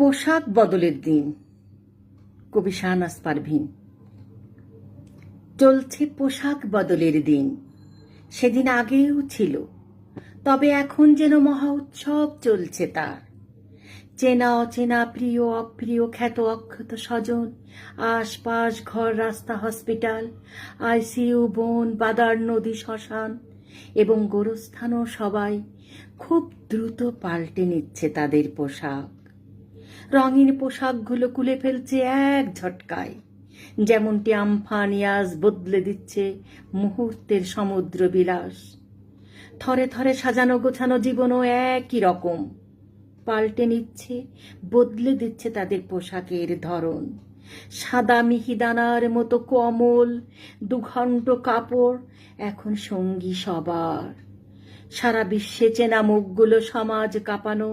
পোশাক বদলের দিন। কবি শাহনাজ পারভিন। চলছে পোশাক বদলের দিন। সেদিন আগেও ছিল। তবে এখন যেন মহা উৎসব চলছে তার। চেনা, অচেনা, প্রিয়, অপ্রিয়, খ্যাত অক্ষত স্বজন, আশপাশ, ঘর, রাস্তা, হসপিটাল, আইসিইউ, বন, বাদার, নদী, শ্মশান এবং গোরস্থানও সবাই খুব দ্রুত পাল্টে নিচ্ছে তাদের পোশাক। রঙিন পোশাকগুলো কুলে ফেলছে এক ঝটকায়। যেমনটি আমফান ইয়াজ বদলে দিচ্ছে মুহূর্তের সমুদ্র বিলাস। থরে থরে সাজানো গোছানো জীবনও একই রকম। পাল্টে নিচ্ছে, বদলে দিচ্ছে তাদের পোশাকের ধরন। সাদা মিহিদানার মতো কমল, দুঘণ্ট কাপড়, এখন সঙ্গী সবার। সারা বিশ্বে চেনা মুখগুলো সমাজ কাঁপানো,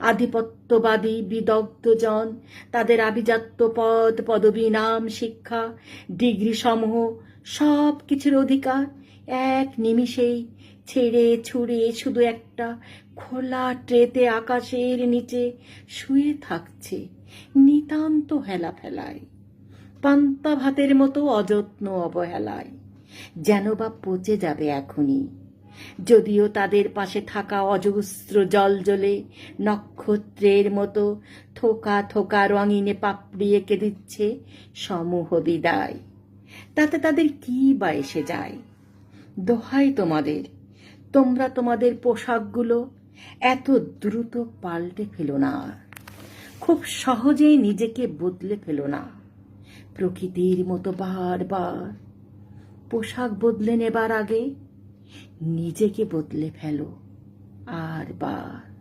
আধিপত্যবাদী, বিদগ্ধজন, তাদের আভিজাত্য পদ, পদবী নাম, শিক্ষা ডিগ্রি সমূহ সব কিছুর অধিকার এক নিমিষেই ছেড়ে ছুড়ে শুধু একটা খোলা ট্রেতে আকাশের নিচে শুয়ে থাকছে নিতান্ত হেলা ফেলায় পান্তা ভাতের মতো অযত্ন অবহেলায়, যেন বা পচে যাবে এখনই। যদিও তাদের পাশে থাকা অজস্র জল জ্বলে নক্ষত্রের মতো থোকা থোকা রঙিনে পাপড়ি এঁকে দিচ্ছে সমূহ বিদায়। তাতে তাদের কি বা এসে যায়? দোহাই তোমাদের, তোমরা তোমাদের পোশাকগুলো এত দ্রুত পাল্টে ফেলো না। খুব সহজেই নিজেকে বদলে ফেলো না। প্রকৃতির মতো বারবার পোশাক বদলে নেবার আগে নিজেকে বদলে ফেলো। আর বার।